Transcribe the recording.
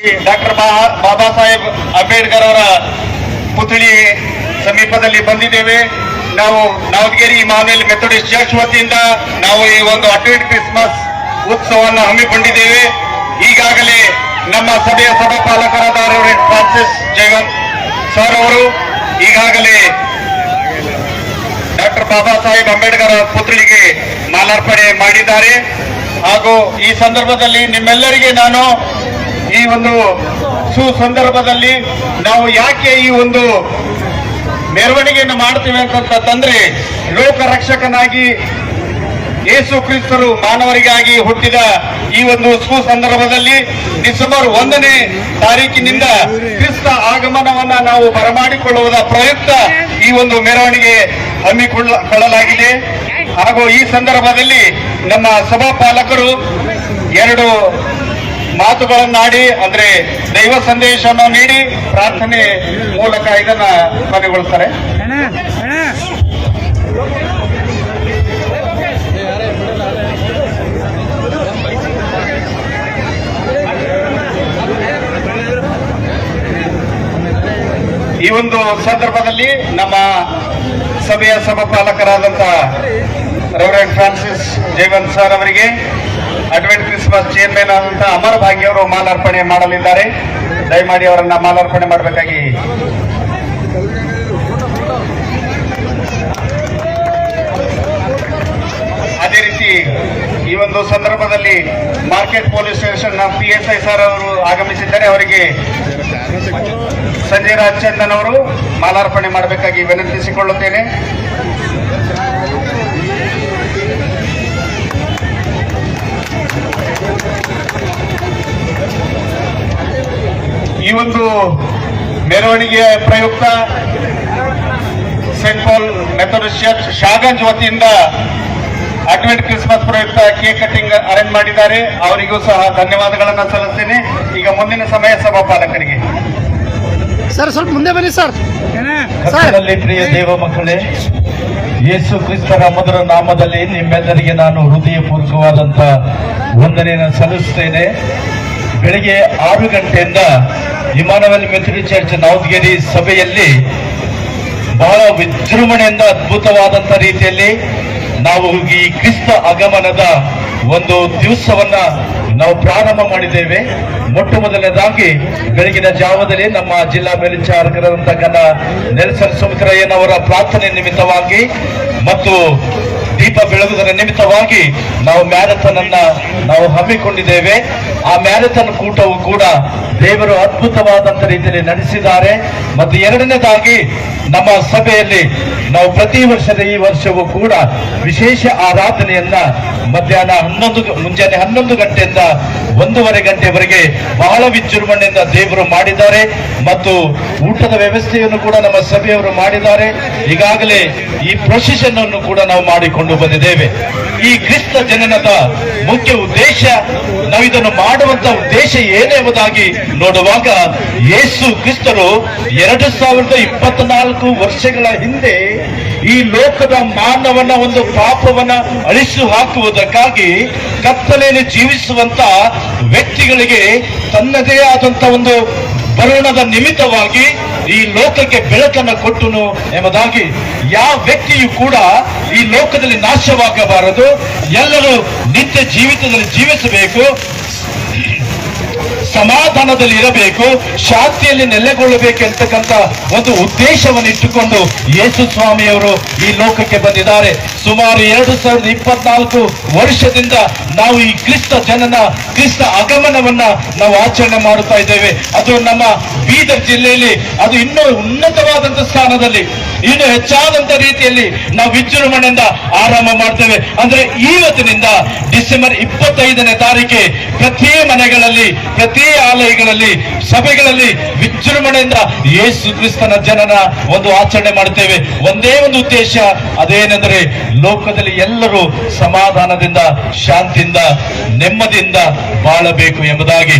Doctor Baba Saheb Ambedkar ಅವರ ಪುತ್ಳಿ ಸಮೀಪದಲ್ಲಿ ಬಂದಿದ್ದೇವೆ. ನಾವು ನವದಗಿರಿ ಮಾವೇಲಿ ಮೆಥಡಿಸ್ಟ್ ಚರ್ಚ್ ವತಿಯಿಂದ ನಾವು ಈ ಒಂದು ಅಟೆಂಡ್ ಕ್ರಿಸ್ಮಸ್ ಉತ್ಸವವನ್ನು ಹಮ್ಮಿಕೊಂಡಿದ್ದೇವೆ. ಈಗಾಗಲೇ ನಮ್ಮ ಸಭೆಯ ಸಭಾಪಾಲಕರಾದ ರೆವರೆಂಟ್ ಫ್ರಾನ್ಸಿಸ್ ಜಯವಂತ್ ಸರ್ ಅವರು, ಈಗಾಗಲೇ ಡಾಕ್ಟರ್ ಬಾಬಾ ಸಾಹೇಬ್ ಅಂಬೇಡ್ಕರ್ ಪುತ್ಳಿಗೆ ಮಾಲಾರ್ಪಣೆ ಮಾಡಿದ್ದಾರೆ. ಹಾಗೂ ಈ ಸಂದರ್ಭದಲ್ಲಿ ನಿಮ್ಮೆಲ್ಲರಿಗೆ ನಾನು ಒಂದು ಸುಸಂದರ್ಭದಲ್ಲಿ ನಾವು ಯಾಕೆ ಈ ಒಂದು ಮೆರವಣಿಗೆಯನ್ನು ಮಾಡ್ತೀವಿ ಅಂತಂದ್ರೆ ಲೋಕ ರಕ್ಷಕನಾಗಿ ಯೇಸು ಕ್ರಿಸ್ತರು ಮಾನವರಿಗಾಗಿ ಹುಟ್ಟಿದ ಈ ಒಂದು ಸುಸಂದರ್ಭದಲ್ಲಿ ಡಿಸೆಂಬರ್ ಒಂದನೇ ತಾರೀಕಿನಿಂದ ಕ್ರಿಸ್ತ ಆಗಮನವನ್ನ ನಾವು ಬರಮಾಡಿಕೊಳ್ಳುವುದ ಪ್ರಯುಕ್ತ ಈ ಒಂದು ಮೆರವಣಿಗೆ ಹಮ್ಮಿಕೊಳ್ಳಲಾಗಿದೆ. ಹಾಗೂ ಈ ಸಂದರ್ಭದಲ್ಲಿ ನಮ್ಮ ಸಭಾಪಾಲಕರು ಎರಡು ಮಾತುಗಳನ್ನಾಡಿ, ಅಂದ್ರೆ ದೈವ ಸಂದೇಶವನ್ನು ನೀಡಿ ಪ್ರಾರ್ಥನೆ ಮೂಲಕ ಇದನ್ನ ಅಣ್ಣ ಈ ಒಂದು ಸಂದರ್ಭದಲ್ಲಿ ನಮ್ಮ ಸಭೆಯ ಸಮಪಾಲಕರಾದಂತಹ ರೆವರೆಂಡ್ ಫ್ರಾನ್ಸಿಸ್ ಜಯವಂತ್ ಸರ್ ಅವರಿಗೆ ಅಡ್ವೆಂಟ್ ಕ್ರಿಸ್ಮಸ್ ಚೇರ್ಮನ್ ಆದಂತ ಅಮರ ಭಾಗ್ಯ ಅವರು ಮಾಲಾರ್ಪಣೆ ಮಾಡಲಿದ್ದಾರೆ. ದಯಮಾಡಿ ಅವರನ್ನ ಮಾಲಾರ್ಪಣೆ ಮಾಡಬೇಕಾಗಿ. ಅದೇ ರೀತಿ ಈ ಒಂದು ಸಂದರ್ಭದಲ್ಲಿ market police station P S I sir ಅವರು ಆಗಮಿಸಿದ್ದಾರೆ. ಅವರಿಗೆ ಸಂಜಯ್ ರಾಜ್ ಚಂದನ್ ಅವರು ಮಾಲಾರ್ಪಣೆ ಮಾಡಬೇಕಾಗಿ ವಿನಂತಿಸಿಕೊಳ್ಳುತ್ತೇನೆ. ಒಂದು ಮೆರವಣಿಗೆಯ ಪ್ರಯುಕ್ತ Saint Paul Methodist church Shahganj ವತಿಯಿಂದ ಅಡ್ವೆಂಟ್ ಕ್ರಿಸ್ಮಸ್ ಪ್ರಯುಕ್ತ ಕೇಕ್ ಕಟಿಂಗ್ ಅರೇಂಜ್ ಮಾಡಿದ್ದಾರೆ. ಅವರಿಗೂ ಸಹ ಧನ್ಯವಾದಗಳನ್ನು ಸಲ್ಲಿಸ್ತೇನೆ. ಈಗ ಮುಂದಿನ ಸಮಯ ಸಭಾಪಾಲಕರಿಗೆ ಸರ್ ಸ್ವಲ್ಪ ಮುಂದೆ ಬನ್ನಿ ಸರ್ ಪ್ರಿಯ ದೇವ ಮಕ್ಕಳೇ ಯೇಸು ಕ್ರಿಸ್ತರ ಮಧುರ ನಾಮದಲ್ಲಿ ನಿಮ್ಮೆಲ್ಲರಿಗೆ ನಾನು ಹೃದಯಪೂರ್ವಕವಾದಂತಹ ವಂದನೆಯನ್ನು ಸಲ್ಲಿಸ್ತೇನೆ. ಬೆಳಿಗ್ಗೆ ಆರು ಗಂಟೆಯಿಂದ ಇಮಾನವೆಲ್ ಮೆಥಡಿ ಚರ್ಚ್ ನವದಗಿರಿ ಸಭೆಯಲ್ಲಿ ಬಹಳ ವಿಜೃಂಭಣೆಯಿಂದ ಅದ್ಭುತವಾದಂತ ರೀತಿಯಲ್ಲಿ ನಾವು ಈ ಕ್ರಿಸ್ತ ಆಗಮನದ ಒಂದು ದಿವಸವನ್ನ ನಾವು ಪ್ರಾರಂಭ ಮಾಡಿದ್ದೇವೆ. ಮೊಟ್ಟ ಮೊದಲನೇದಾಗಿ ಬೆಳಗಿನ ಜಾವದಲ್ಲಿ ನಮ್ಮ ಜಿಲ್ಲಾ ಮೇಲ್ವಿಚಾರಕರಾದಂತಹ ನೆಲ್ಸನ್ ಸುಮಿತ್ರಯ್ಯನವರ ಪ್ರಾರ್ಥನೆ ನಿಮಿತ್ತವಾಗಿ ಮತ್ತು ದೀಪ ಬೆಳಗುವುದರ ನಿಮಿತ್ತವಾಗಿ ನಾವು ಮ್ಯಾರಥಾನ್ ಅನ್ನ ನಾವು ಹಮ್ಮಿಕೊಂಡಿದ್ದೇವೆ. ಆ ಮ್ಯಾರಥಾನ್ ಕೂಟವು ಕೂಡ ದೇವರು ಅದ್ಭುತವಾದಂತ ರೀತಿಯಲ್ಲಿ ನಡೆಸಿದ್ದಾರೆ. ಮತ್ತು ಎರಡನೇದಾಗಿ ನಮ್ಮ ಸಭೆಯಲ್ಲಿ ನಾವು ಪ್ರತಿ ವರ್ಷದ ಈ ವರ್ಷವೂ ಕೂಡ ವಿಶೇಷ ಆರಾಧನೆಯನ್ನ ಮಧ್ಯಾಹ್ನ ಹನ್ನೊಂದು ಮುಂಜಾನೆ ಹನ್ನೊಂದು ಗಂಟೆಯಿಂದ ಒಂದೂವರೆ ಗಂಟೆವರೆಗೆ ಬಹಳ ವಿಜೃಂಭಣೆಯಿಂದ ದೇವರು ಮಾಡಿದ್ದಾರೆ. ಮತ್ತು ಊಟದ ವ್ಯವಸ್ಥೆಯನ್ನು ಕೂಡ ನಮ್ಮ ಸಭೆಯವರು ಮಾಡಿದ್ದಾರೆ. ಈಗಾಗಲೇ ಈ ಪ್ರೊಸೆಷನ್ ಅನ್ನು ಕೂಡ ನಾವು ಮಾಡಿಕೊಂಡು ಬಂದಿದ್ದೇವೆ. ಈ ಕ್ರಿಸ್ತ ಜನನದ ಮುಖ್ಯ ಉದ್ದೇಶ ನಾವು ಇದನ್ನು ಮಾಡುವಂತ ಉದ್ದೇಶ ಏನೆಂಬುದಾಗಿ ನೋಡುವಾಗ ಯೇಸು ಕ್ರಿಸ್ತರು ಎರಡು ಸಾವಿರದ ಇಪ್ಪತ್ನಾಲ್ಕು ವರ್ಷಗಳ ಹಿಂದೆ ಈ ಲೋಕದ ಮಾನವನ ಒಂದು ಪಾಪವನ್ನ ಅಳಿಸಿ ಹಾಕುವುದಕ್ಕಾಗಿ ಕತ್ತಲೆಯಲ್ಲಿ ಜೀವಿಸುವಂತ ವ್ಯಕ್ತಿಗಳಿಗೆ ತನ್ನದೇ ಆದಂತ ಒಂದು ಬರುಣದ ನಿಮಿತ್ತವಾಗಿ ಈ ಲೋಕಕ್ಕೆ ಬೆಳಕನ್ನು ಕೊಟ್ಟನು ಎಂಬುದಾಗಿ ಯಾವ ವ್ಯಕ್ತಿಯು ಕೂಡ ಈ ಲೋಕದಲ್ಲಿ ನಾಶವಾಗಬಾರದು. ಎಲ್ಲರೂ ನಿತ್ಯ ಜೀವಿತದಲ್ಲಿ ಜೀವಿಸಬೇಕು. ಸಮಾಧಾನದಲ್ಲಿ ಇರಬೇಕು ಶಾಂತಿಯಲ್ಲಿ ನೆಲೆಗೊಳ್ಳಬೇಕು ಅಂತಕ್ಕಂಥ ಒಂದು ಉದ್ದೇಶವನ್ನು ಇಟ್ಟುಕೊಂಡು ಯೇಸು ಸ್ವಾಮಿಯವರು ಈ ಲೋಕಕ್ಕೆ ಬಂದಿದ್ದಾರೆ. ಸುಮಾರು ಎರಡು ಸಾವಿರದ ಇಪ್ಪತ್ನಾಲ್ಕು ವರ್ಷದಿಂದ ನಾವು ಈ ಕ್ರಿಸ್ತ ಜನನ, ಕ್ರಿಸ್ತ ಆಗಮನವನ್ನ ನಾವು ಆಚರಣೆ ಮಾಡುತ್ತಾ ಇದ್ದೇವೆ. ಅದು ನಮ್ಮ ಬೀದರ್ ಜಿಲ್ಲೆಯಲ್ಲಿ, ಅದು ಇನ್ನೂ ಉನ್ನತವಾದಂತ ಸ್ಥಾನದಲ್ಲಿ, ಇನ್ನು ಹೆಚ್ಚಾದಂತ ರೀತಿಯಲ್ಲಿ ನಾವು ವಿಜೃಂಭಣೆಯಿಂದ ಆರಂಭ ಮಾಡ್ತೇವೆ. ಅಂದ್ರೆ ಇವತ್ತಿನಿಂದ ಡಿಸೆಂಬರ್ ಇಪ್ಪತ್ತೈದನೇ ತಾರೀಕೆ ಪ್ರತಿ ಮನೆಗಳಲ್ಲಿ, ಪ್ರತಿ ಆಲಯಗಳಲ್ಲಿ, ಸಭೆಗಳಲ್ಲಿ ವಿಜೃಂಭಣೆಯಿಂದ ಯೇಸು ಕ್ರಿಸ್ತನ ಜನನ ಒಂದು ಆಚರಣೆ ಮಾಡುತ್ತೇವೆ. ಒಂದೇ ಒಂದು ಉದ್ದೇಶ, ಅದೇನೆಂದರೆ ಲೋಕದಲ್ಲಿ ಎಲ್ಲರೂ ಸಮಾಧಾನದಿಂದ ಶಾಂತಿಯಿಂದ ನೆಮ್ಮದಿಯಿಂದ ಬಾಳಬೇಕು ಎಂಬುದಾಗಿ